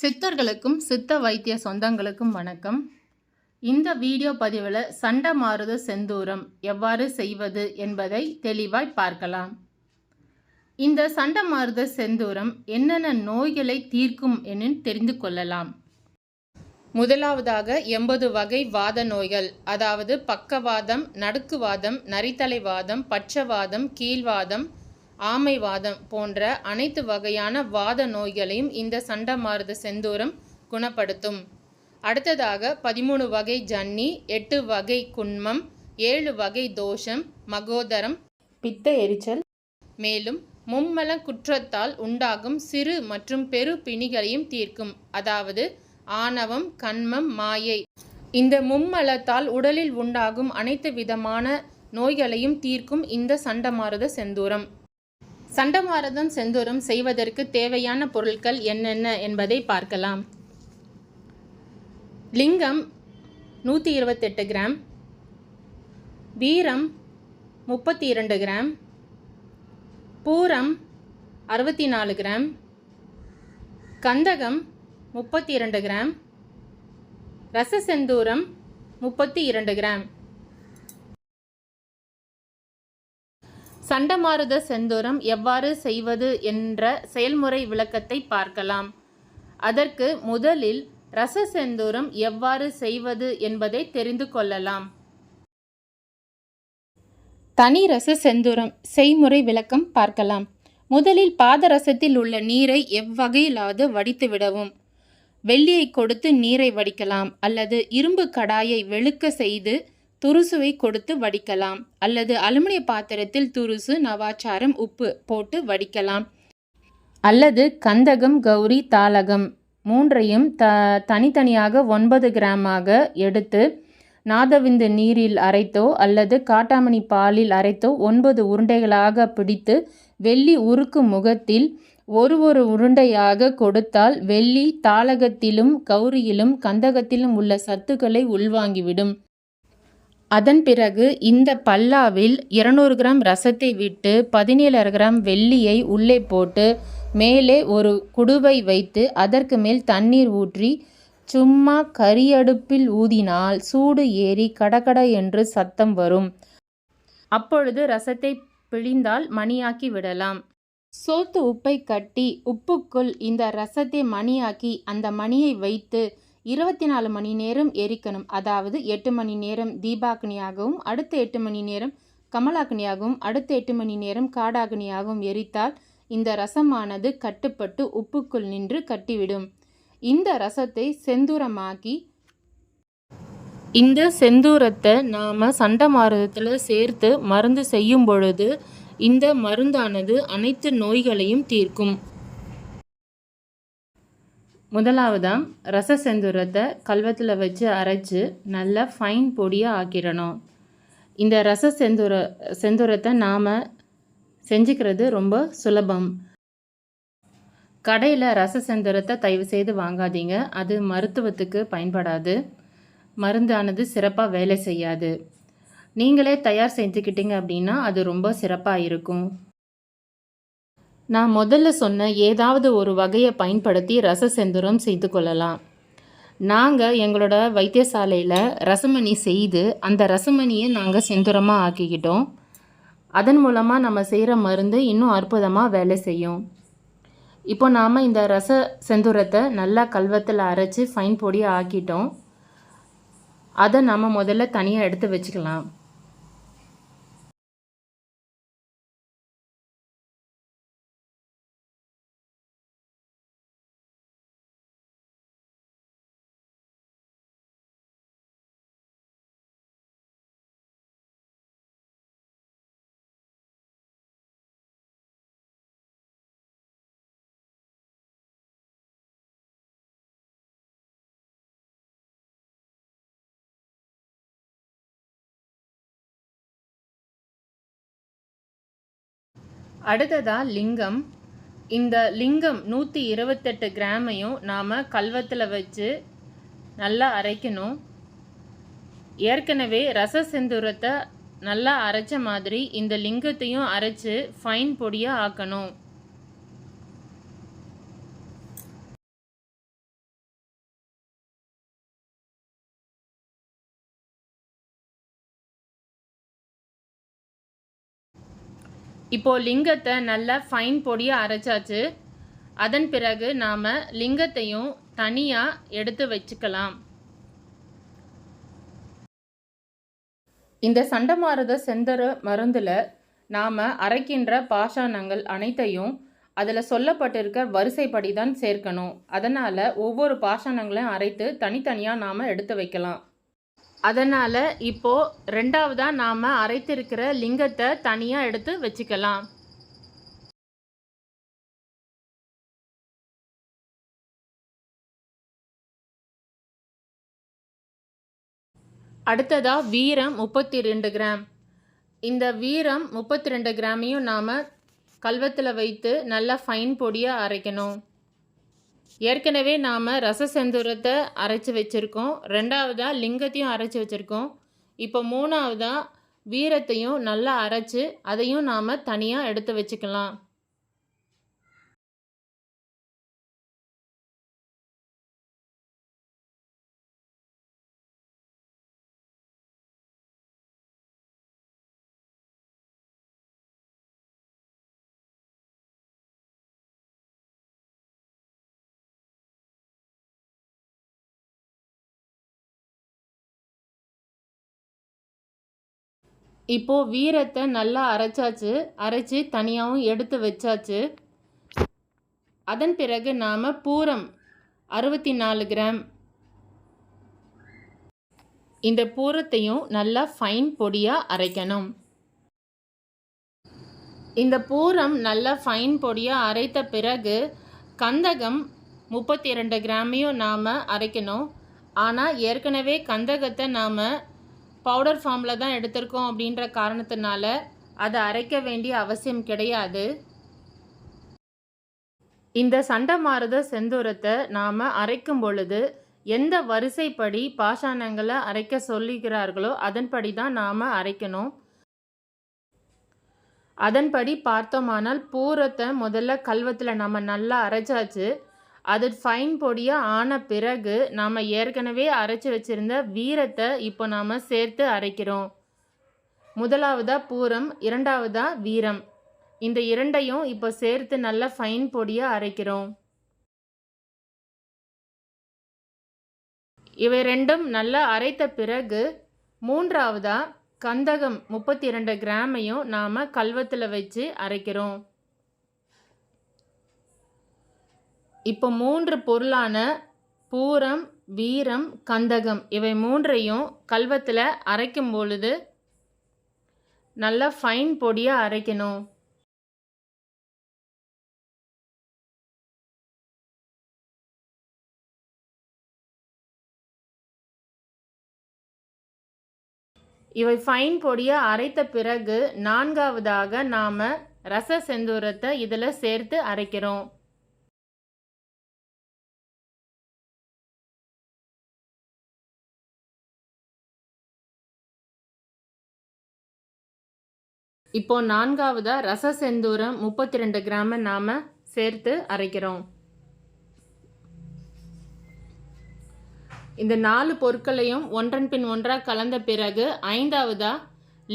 சித்தர்களுக்கும் சித்த வைத்திய சொந்தங்களுக்கும் வணக்கம். இந்த வீடியோ பதிவில் சண்டமாருத செந்தூரம் எவ்வாறு செய்வது என்பதை தெளிவாய் பார்க்கலாம். இந்த சண்டமாருத செந்தூரம் என்னென்ன நோய்களை தீர்க்கும் என தெரிந்து கொள்ளலாம். முதலாவதாக எண்பது வகை வாத நோய்கள் அதாவது பக்கவாதம் நடுக்குவாதம் நரித்தலைவாதம் பட்சவாதம் கீழ்வாதம் ஆமைவாதம் போன்ற அனைத்து வகையான வாத நோய்களையும் இந்த சண்டமாருத செந்தூரம் குணப்படுத்தும். அடுத்ததாக பதிமூணு வகை ஜன்னி எட்டு வகை குன்மம் ஏழு வகை தோஷம் மகோதரம் பித்த எரிச்சல். மேலும் மும்மல குற்றத்தால் உண்டாகும் சிறு மற்றும் பெரு பிணிகளையும் தீர்க்கும். அதாவது ஆணவம் கண்மம் மாயை. இந்த மும்மலத்தால் உடலில் உண்டாகும் அனைத்து விதமான நோய்களையும் தீர்க்கும் இந்த சண்டமாருத செந்தூரம். சண்டமாரதம் செந்தூரம் செய்வதற்கு தேவையான பொருட்கள் என்னென்ன என்பதை பார்க்கலாம். லிங்கம் நூற்றி இருபத்தெட்டு கிராம். வீரம் முப்பத்தி இரண்டு கிராம். பூரம் அறுபத்தி நாலு கிராம். கந்தகம் முப்பத்தி இரண்டு கிராம். ரச செந்தூரம் முப்பத்தி இரண்டு கிராம். சண்டமாருத செந்தூரம் எவ்வாறு செய்வது என்ற செயல்முறை விளக்கத்தை பார்க்கலாம். அதற்கு முதலில் ரச செந்தூரம் எவ்வாறு செய்வது என்பதை தெரிந்து கொள்ளலாம். தனி ரச செந்தூரம் செய்முறை விளக்கம் பார்க்கலாம். முதலில் பாதரசத்தில் உள்ள நீரை எவ்வகையிலாவது வடித்து விடவும். வெள்ளியை கொடுத்து நீரை வடிக்கலாம் அல்லது இரும்பு கடாயை வெளுக்க செய்து துருசுவை கொடுத்து வடிக்கலாம். அல்லது அலுமினிய பாத்திரத்தில் துருசு நவாச்சாரம் உப்பு போட்டு வடிக்கலாம். அல்லது கந்தகம் கௌரி தாளகம் மூன்றையும் த தனித்தனியாக ஒன்பது கிராமாக எடுத்து நாதவிந்து நீரில் அரைத்தோ அல்லது காட்டாமணி பாலில் அரைத்தோ ஒன்பது உருண்டைகளாக பிடித்து வெள்ளி உருக்கு முகத்தில் ஒரு ஒரு உருண்டையாக கொடுத்தால் வெள்ளி தாளகத்திலும் கௌரியிலும் கந்தகத்திலும் உள்ள சத்துக்களை உள்வாங்கிவிடும். அதன் பிறகு இந்த பல்லாவில் இருநூறு கிராம் ரசத்தை விட்டு பதினேழு கிராம் வெள்ளியை உள்ளே போட்டு மேலே ஒரு குடுவை வைத்து அதற்கு மேல் தண்ணீர் ஊற்றி சும்மா கரியடுப்பில் ஊதினால் சூடு ஏறி கடகட என்று சத்தம் வரும். அப்பொழுது ரசத்தை பிழிந்தால் மணியாக்கி விடலாம். சோத்து உப்பை கட்டி உப்புக்குள் இந்த ரசத்தை மணியாக்கி அந்த மணியை வைத்து இருபத்தி நாலு மணி நேரம் எரிக்கணும். அதாவது எட்டு மணி நேரம் தீபாக்னியாகவும் அடுத்த எட்டு மணி நேரம் கமலாக்னியாகவும் அடுத்த எட்டு மணி நேரம் காடாக்னியாகவும் எரித்தால் இந்த ரசமானது கட்டுப்பட்டு உப்புக்குள் நின்று கட்டிவிடும். இந்த ரசத்தை செந்தூரமாக்கி இந்த செந்தூரத்தை நாம் சண்டமாருதத்தில் சேர்த்து மருந்து செய்யும் பொழுது இந்த மருந்தானது அனைத்து நோய்களையும் தீர்க்கும். முதலாவதாக ரச செந்துரத்தை கல்வத்தில் வச்சு அரைச்சி நல்லா ஃபைன் பொடியாக ஆக்கிடணும். இந்த ரச செந்துர செந்துரத்தை நாம் செஞ்சுக்கிறது ரொம்ப சுலபம். கடையில் ரச செந்துரத்தை தயவு செய்து வாங்காதீங்க. அது மருத்துவத்துக்கு பயன்படாது. மருந்தானது சிறப்பாக வேலை செய்யாது. நீங்களே தயார் செஞ்சுக்கிட்டீங்க அப்படின்னா அது ரொம்ப சிறப்பாக இருக்கும். நான் முதல்ல சொன்ன ஏதாவது ஒரு வகையை பயன்படுத்தி ரச செந்தூரம் செய்து கொள்ளலாம். நாங்கள் எங்களோட வைத்தியசாலையில் ரசமணி செய்து அந்த ரசமணியை நாங்கள் செந்தூரமாக ஆக்கிக்கிட்டோம். அதன் மூலமாக நம்ம செய்கிற மருந்து இன்னும் அற்புதமாக வேலை செய்யும். இப்போ நாம் இந்த ரச செந்தூரத்தை நல்லா கல்வத்தில் அரைச்சி ஃபைன் பொடியாக ஆக்கிட்டோம். அதை நம்ம முதல்ல தனியாக எடுத்து வச்சுக்கலாம். அடுத்ததாக லிங்கம். இந்த லிங்கம் நூற்றி இருபத்தெட்டு கிராமையும் நாம் கல்வத்தில் வச்சு நல்லா அரைக்கணும். ஏற்கனவே ரச செந்தூரத்தை நல்லா அரைச்ச மாதிரி இந்த லிங்கத்தையும் அரைச்சு ஃபைன் பொடியாக ஆக்கணும். இப்போது லிங்கத்தை நல்லா ஃபைன் பொடியாக அரைச்சாச்சு. அதன் பிறகு நாம் லிங்கத்தையும் தனியாக எடுத்து வச்சுக்கலாம். இந்த சண்டமாரத செந்தர மருந்தில் நாம் அரைக்கின்ற பாஷாணங்கள் அனைத்தையும் அதில் சொல்லப்பட்டிருக்க வரிசைப்படி தான் சேர்க்கணும். அதனால் ஒவ்வொரு பாஷாணங்களையும் அரைத்து தனித்தனியாக நாம் எடுத்து வைக்கலாம். அதனால் இப்போது ரெண்டாவதாக நாம் அரைத்திருக்கிற லிங்கத்தை தனியாக எடுத்து வச்சுக்கலாம். அடுத்ததாக வீரம் முப்பத்தி ரெண்டு கிராம். இந்த வீரம் முப்பத்தி ரெண்டு கிராமையும் நாம் கல்வத்தில் வைத்து நல்லா ஃபைன் பொடியாக அரைக்கணும். ஏற்கனவே நாம் ரசசெந்தூரத்தை அரைச்சி வச்சுருக்கோம். ரெண்டாவதாக லிங்கத்தையும் அரைச்சி வச்சுருக்கோம். இப்போ மூணாவதாக வீரத்தையும் நல்லா அரைச்சி அதையும் நாம் தனியாக எடுத்து வச்சுக்கலாம். இப்போது வீரத்தை நல்லா அரைச்சாச்சு. அரைச்சி தனியாகவும் எடுத்து வச்சாச்சு. அதன் பிறகு நாம் பூரம் அறுபத்தி நாலு கிராம். இந்த பூரத்தையும் நல்லா ஃபைன் பொடியாக அரைக்கணும். இந்த பூரம் நல்லா ஃபைன் பொடியாக அரைத்த பிறகு கந்தகம் முப்பத்தி ரெண்டு கிராமையும் நாம் அரைக்கணும். ஆனால் ஏற்கனவே கந்தகத்தை நாம் பவுடர் ஃபார்மில் தான் எடுத்திருக்கோம் அப்படின்ற காரணத்தினால அதை அரைக்க வேண்டிய அவசியம் கிடையாது. இந்த சண்டை மாறுத செந்தூரத்தை நாம் அரைக்கும் பொழுது எந்த வரிசைப்படி பாஷாணங்களை அரைக்க சொல்லுகிறார்களோ அதன்படி தான் நாம் அரைக்கணும். அதன்படி பார்த்தோமானால் பூரத்தை முதல்ல கல்வத்தில் நம்ம நல்லா அரைச்சாச்சு. அது ஃபைன் பொடியாக ஆன பிறகு நாம் ஏற்கனவே அரைச்சி வச்சுருந்த வீரத்தை இப்போ நாம் சேர்த்து அரைக்கிறோம். முதலாவதாக பூரம் இரண்டாவதாக வீரம். இந்த இரண்டையும் இப்போ சேர்த்து நல்லா ஃபைன் பொடியாக அரைக்கிறோம். இவை ரெண்டும் நல்லா அரைத்த பிறகு மூன்றாவதாக கந்தகம் முப்பத்தி இரண்டு கிராமையும் நாம் கல்வத்தில் வச்சு அரைக்கிறோம். இப்போ மூன்று பொருளான பூரம் வீரம் கந்தகம். இவை மூன்றையும் கல்வத்தில் அரைக்கும் பொழுது நல்லா ஃபைன் பொடியாக அரைக்கணும். இவை ஃபைன் பொடியாக அரைத்த பிறகு நான்காவதாக நாம் ரச செந்தூரத்தை இதில் சேர்த்து அரைக்கிறோம். இப்போ நான்காவதாக ரச செந்தூரம் முப்பத்தி ரெண்டு கிராமை நாம் சேர்த்து அரைக்கிறோம். இந்த நாலு பொருட்களையும் ஒன்றன் பின் ஒன்றாக கலந்த பிறகு ஐந்தாவதாக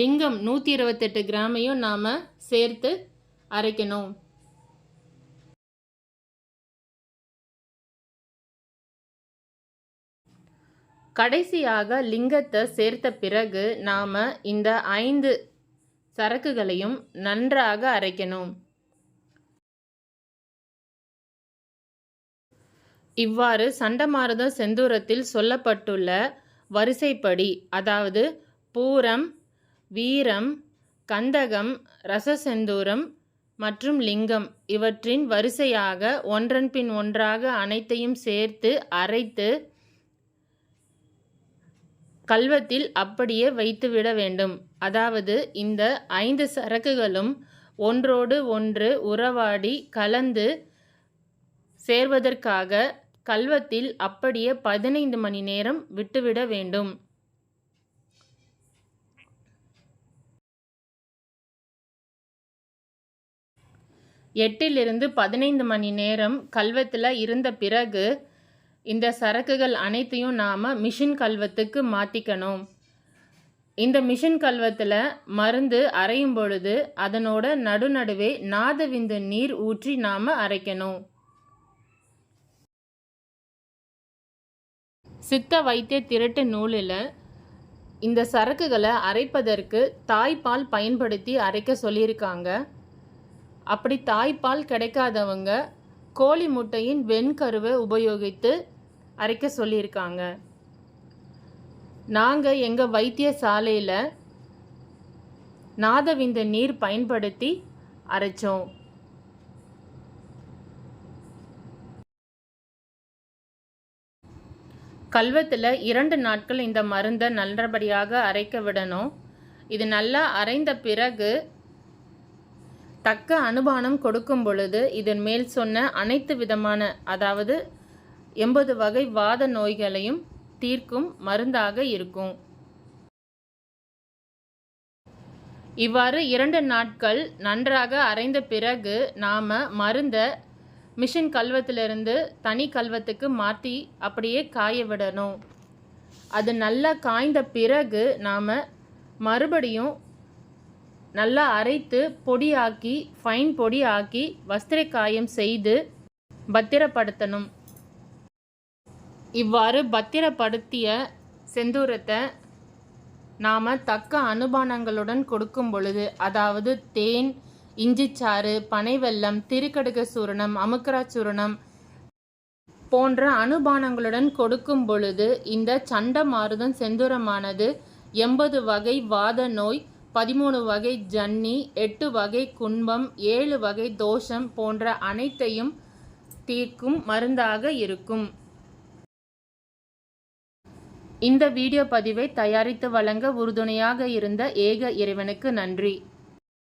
லிங்கம் நூற்றி இருபத்தெட்டு கிராமையும் நாம் சேர்த்து அரைக்கணும். கடைசியாக லிங்கத்தை சேர்த்த பிறகு நாம் இந்த ஐந்து சரக்குகளையும் நன்றாக அரைக்கணும். இவ்வாறு சண்டமாரத செந்தூரத்தில் சொல்லப்பட்டுள்ள வரிசைப்படி அதாவது பூரம் வீரம் கந்தகம் ரச செந்தூரம் மற்றும் லிங்கம் இவற்றின் வரிசையாக ஒன்றன்பின் ஒன்றாக அனைத்தையும் சேர்த்து அரைத்து கல்வத்தில் அப்படியே வைத்துவிட வேண்டும். அதாவது இந்த ஐந்து சரக்குகளும் ஒன்றோடு ஒன்று உறவாடி கலந்து சேர்வதற்காக கல்வத்தில் அப்படியே பதினைந்து மணி நேரம் விட்டுவிட வேண்டும். எட்டிலிருந்து பதினைந்து மணி நேரம் கல்வத்தில் இருந்த பிறகு இந்த சரக்குகள் அனைத்தையும் நாம் மிஷின் கல்வத்துக்கு மாற்றிக்கணும் இந்த மிஷின் கல்வத்தில் மருந்து அரையும் பொழுது அதனோட நடுநடுவே நாதவிந்து நீர் ஊற்றி நாம் அரைக்கணும். சித்த வைத்திய திரட்டு நூலில் இந்த சரக்குகளை அரைப்பதற்கு தாய்ப்பால் பயன்படுத்தி அரைக்க சொல்லியிருக்காங்க. அப்படி தாய்ப்பால் கிடைக்காதவங்க கோழி முட்டையின் வெண்கருவை உபயோகித்து அரைக்க சொல்லியிருக்காங்க. நாங்கள் எங்கள் வைத்தியசாலையில் நாதவிந்த நீர் பயன்படுத்தி அரைச்சோம். கல்வத்தில் இரண்டு நாட்கள் இந்த மருந்தை நல்லபடியாக அரைக்க விடணும். இது நல்லா அரைந்த பிறகு தக்க அனுபானம் கொடுக்கும் பொழுது இதன் மேல் சொன்ன அனைத்து விதமான அதாவது எண்பது வகை வாத நோய்களையும் தீர்க்கும் மருந்தாக இருக்கும். இவ்வாறு இரண்டு நாட்கள் நன்றாக அரைந்த பிறகு நாம் மருந்தை மிஷின் கல்வத்திலிருந்து தனி கல்வத்துக்கு மாற்றி அப்படியே காய விடணும். அது நல்லா காய்ந்த பிறகு நாம் மறுபடியும் நல்லா அரைத்து பொடியாக்கி ஃபைன் பொடி ஆக்கி வஸ்திர காயம் செய்து பத்திரப்படுத்தணும். இவ்வாறு பத்திரப்படுத்திய செந்தூரத்தை நாம் தக்க அனுபானங்களுடன் கொடுக்கும் பொழுது அதாவது தேன் இஞ்சிச்சாறு பனைவெல்லம் திருக்கடுக சூரணம் அமுக்கராச்சூரணம் போன்ற அனுபானங்களுடன் கொடுக்கும் பொழுது இந்த சண்ட மாறுதம் செந்தூரமானது எண்பது வகை வாத நோய் பதிமூணு வகை ஜன்னி எட்டு வகை குன்பம் ஏழு வகை தோஷம் போன்ற அனைத்தையும் தீர்க்கும் மருந்தாக இருக்கும். இந்த வீடியோ பதிவை தயாரித்து வழங்க உறுதுணையாக இருந்த ஏக இறைவனுக்கு நன்றி.